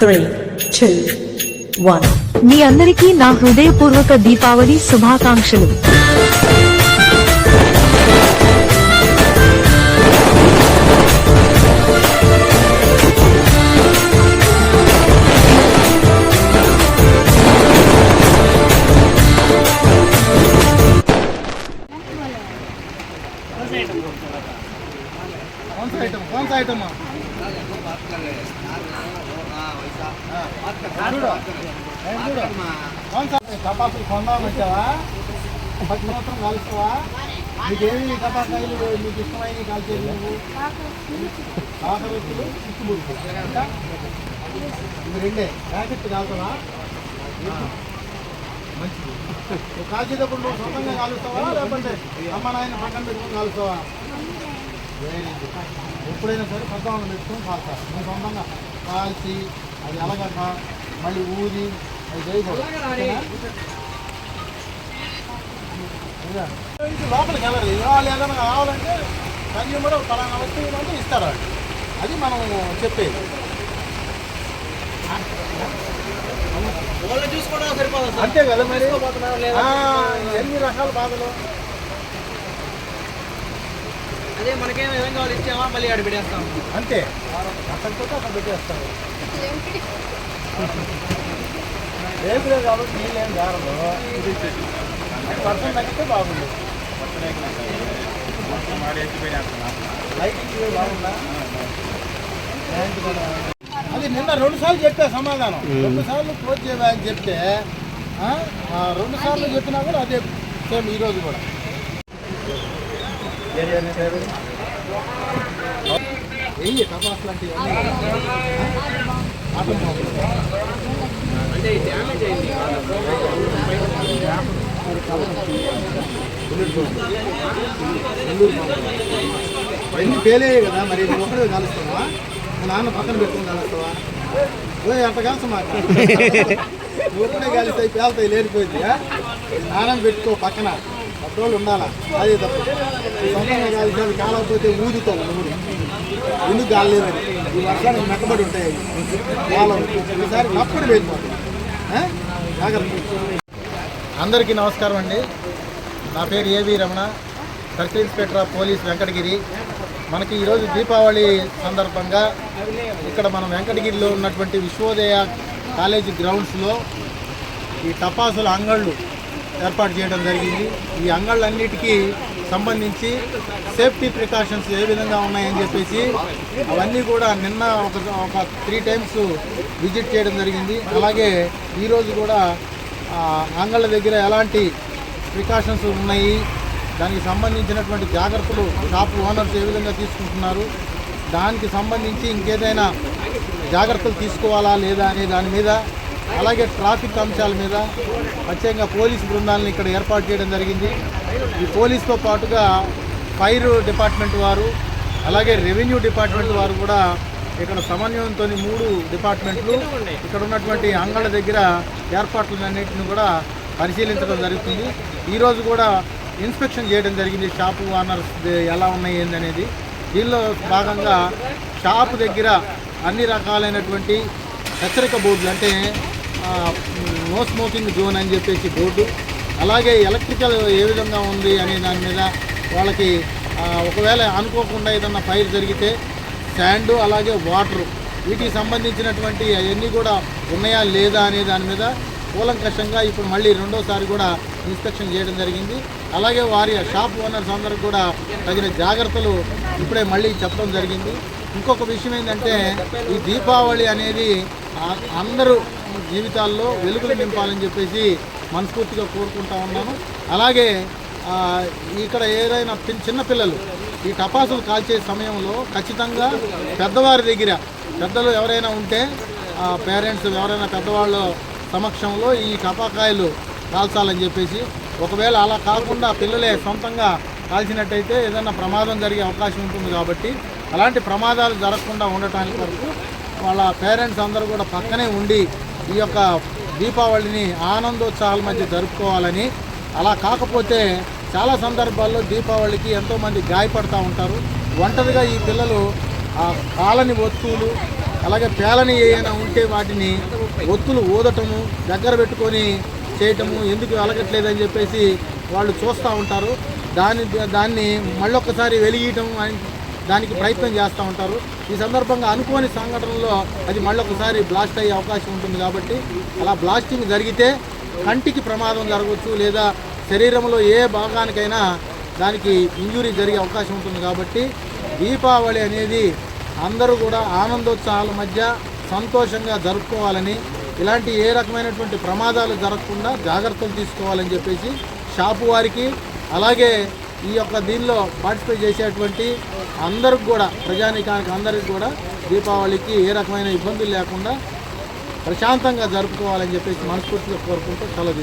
three, two, one. మీ అందరికీ నా హృదయపూర్వక దీపావళి శుభాకాంక్షలు कौन सा आइटम कौन सा आइटम చూడు ఏం చూడు కౌన్ సా టపాసులు కొందామని వచ్చావా పది సంవత్సరం కలుస్తావా నీకేమి టపాకాయలు మీకు ఇష్టమైన కాల్చేది నువ్వు కాకరొత్తులు చిక్కుబురుకు ఇంకా ఇవి రెండే ప్యాకెట్ కాలుతావా మంచిది నువ్వు కాల్చేటప్పుడు నువ్వు సొంతంగా కాలుస్తావా లేకపోతే అమ్మ నాయన పక్కన పెట్టుకుని కాలుస్తావా ఎప్పుడైనా సరే పెద్దవాళ్ళని పెట్టుకొని కాల్చాలి నువ్వు సొంతంగా కాల్చి అది ఎలగక మళ్ళీ ఊది అది చేయకూడదు. లోపలికి వెళ్ళరు. వాళ్ళు ఏదైనా కావాలంటే కన్యూమర్ పలానా వస్తువు అంటే ఇస్తారు? వాళ్ళు అది మనం చెప్పేది. అంతే కదా మరి? ఎన్ని రకాల బాధలు? అదే మనకేం ఏం కావాలి ఇచ్చామా మళ్ళీ ఆడ పెట్టేస్తాం. అంతే. అక్కడికి అక్కడ పెట్టేస్తారు రేపులే కాబట్టి నీళ్ళేం జారదు. వర్షం తగ్గితే బాగుంది లైటింగ్ బాగుందా. అది నిన్న రెండు సార్లు చెప్పా సమాధానం. రెండు సార్లు క్లోజ్ చేయవా అని చెప్తే ఆ, ఆ రెండు సార్లు చెప్పినా కూడా అదే సేమ్ ఈరోజు కూడా. అంటే డ్యామేజ్ అయింది ఎన్ని పేలే కదా మరి ఒకటే కలుస్తావా? మా నాన్న పక్కన పెట్టుకుని కలుస్తావా? ఓ అంత కాల్స నువ్వు ఒకటే కలిస్తాయి పేలుతాయి లేనిపోయింది ఆ? నాన్నని పెట్టుకో పక్కన. పెట్రోల్ ఉండాలా? అది తప్పు. సొంతంగా కలిసి కాలకపోతే ఊదుతాం నువ్వు ఎందుకు కాలేదని ఈ వర్షానికి మెట్టబడి ఉంటాయి కాలం. ఈసారి అప్పుడు వెళ్ళిపోతాయి అందరికీ నమస్కారం అండి. నా పేరు A V Ramana. Circle inspector of police Venkatagiri. మనకి ఈరోజు దీపావళి సందర్భంగా ఇక్కడ మనం వెంకటగిరిలో ఉన్నటువంటి విశ్వోదయ కాలేజీ గ్రౌండ్స్లో ఈ టపాసుల అంగళ్ళు ఏర్పాటు చేయడం జరిగింది. ఈ అంగళ్ళన్నిటికీ సంబంధించి సేఫ్టీ ప్రికాషన్స్ ఏ విధంగా ఉన్నాయని చెప్పేసి అవన్నీ కూడా నిన్న ఒక ఒక త్రీ టైమ్స్ విజిట్ చేయడం జరిగింది. అలాగే ఈరోజు కూడా అంగళ్ళ దగ్గర ఎలాంటి ప్రికాషన్స్ ఉన్నాయి దానికి సంబంధించినటువంటి జాగ్రత్తలు షాప్ ఓనర్స్ ఏ విధంగా తీసుకుంటున్నారు దానికి సంబంధించి ఇంకేదైనా జాగ్రత్తలు తీసుకోవాలా లేదా అనే దాని మీద అలాగే ట్రాఫిక్ అంశాల మీద ప్రత్యేకంగా పోలీస్ బృందాలను ఇక్కడ ఏర్పాటు చేయడం జరిగింది. ఈ పోలీస్తో పాటుగా ఫైర్ డిపార్ట్మెంట్ వారు అలాగే రెవెన్యూ డిపార్ట్మెంట్ వారు కూడా ఇక్కడ సమన్వయంతో మూడు డిపార్ట్మెంట్లు ఇక్కడ ఉన్నటువంటి అంగళ్ళ దగ్గర ఏర్పాట్లన్నింటిని కూడా పరిశీలించడం జరుగుతుంది. ఈరోజు కూడా ఇన్స్పెక్షన్ చేయడం జరిగింది. షాపు ఓనర్స్ ఎలా ఉన్నాయి ఏందనేది. దీనిలో భాగంగా షాపు దగ్గర అన్ని రకాలైనటువంటి హెచ్చరిక బోర్డులు అంటే నో స్మోకింగ్ జోన్ అని చెప్పేసి బోర్డు. అలాగే ఎలక్ట్రికల్ ఏ విధంగా ఉంది అనే దాని మీద వాళ్ళకి ఒకవేళ అనుకోకుండా ఏదన్నా ఫైర్ జరిగితే శాండు అలాగే వాటరు వీటికి సంబంధించినటువంటి అవన్నీ కూడా ఉన్నాయా లేదా అనే దాని మీద కూలంకషంగా ఇప్పుడు మళ్ళీ రెండోసారి కూడా ఇన్స్పెక్షన్ చేయడం జరిగింది. అలాగే వారి షాప్ ఓనర్స్ అందరికి కూడా తగిన జాగ్రత్తలు ఇప్పుడే మళ్ళీ చెప్పడం జరిగింది. ఇంకొక విషయం ఏంటంటే ఈ దీపావళి అనేది అందరూ జీవితాల్లో వెలుగులు నింపాలని చెప్పేసి మనస్ఫూర్తిగా కోరుకుంటా ఉన్నాను. అలాగే ఇక్కడ ఏదైనా పిన్- చిన్నపిల్లలు ఈ టపాసులు కాల్చే సమయంలో ఖచ్చితంగా పెద్దవారి దగ్గర పెద్దలు ఎవరైనా ఉంటే పేరెంట్స్ ఎవరైనా పెద్దవాళ్ళ సమక్షంలో ఈ టపాకాయలు కాల్చాలని చెప్పేసి ఒకవేళ అలా కాకుండా పిల్లలే సొంతంగా కాల్చినట్టయితే ఏదైనా ప్రమాదం జరిగే అవకాశం ఉంటుంది కాబట్టి అలాంటి ప్రమాదాలు జరగకుండా ఉండటానికి వరకు వాళ్ళ పేరెంట్స్ అందరూ కూడా పక్కనే ఉండి ఈ యొక్క దీపావళిని ఆనందోత్సాహాల మధ్య జరుపుకోవాలని అలా కాకపోతే చాలా సందర్భాల్లో దీపావళికి ఎంతోమంది గాయపడుతూ ఉంటారు. ఒంటరిగా ఈ పిల్లలు ఆ కాలని వస్తువులు అలాగే పేలని ఏమైనా ఉంటే వాటిని ఒత్తులు ఊదటము దగ్గర పెట్టుకొని చేయటము ఎందుకు వెలగట్లేదని చెప్పేసి వాళ్ళు చూస్తూ ఉంటారు. దాని దాన్ని మళ్ళొక్కసారి వెలిగియటం అని- దానికి ప్రయత్నం చేస్తూ ఉంటారు. ఈ సందర్భంగా అనుకోని సంఘటనలో అది మళ్ళొకసారి బ్లాస్ట్ అయ్యే అవకాశం ఉంటుంది కాబట్టి అలా బ్లాస్టింగ్ జరిగితే కంటికి ప్రమాదం జరగవచ్చు లేదా శరీరంలో ఏ భాగానికైనా దానికి ఇంజురీ జరిగే అవకాశం ఉంటుంది కాబట్టి దీపావళి అనేది అందరూ కూడా ఆనందోత్సాహాల మధ్య సంతోషంగా జరుపుకోవాలని ఇలాంటి ఏ రకమైనటువంటి ప్రమాదాలు జరగకుండా జాగ్రత్తలు తీసుకోవాలని చెప్పేసి షాపు వారికి అలాగే ఈ యొక్క దీనిలో పార్టిసిపేట్ చేసేటువంటి అందరికి కూడా ప్రజానీకానికి అందరికి కూడా దీపావళికి ఏ రకమైన ఇబ్బందులు లేకుండా ప్రశాంతంగా జరుపుకోవాలని చెప్పేసి మనస్ఫూర్తిగా కోరుకుంటూ సెలవు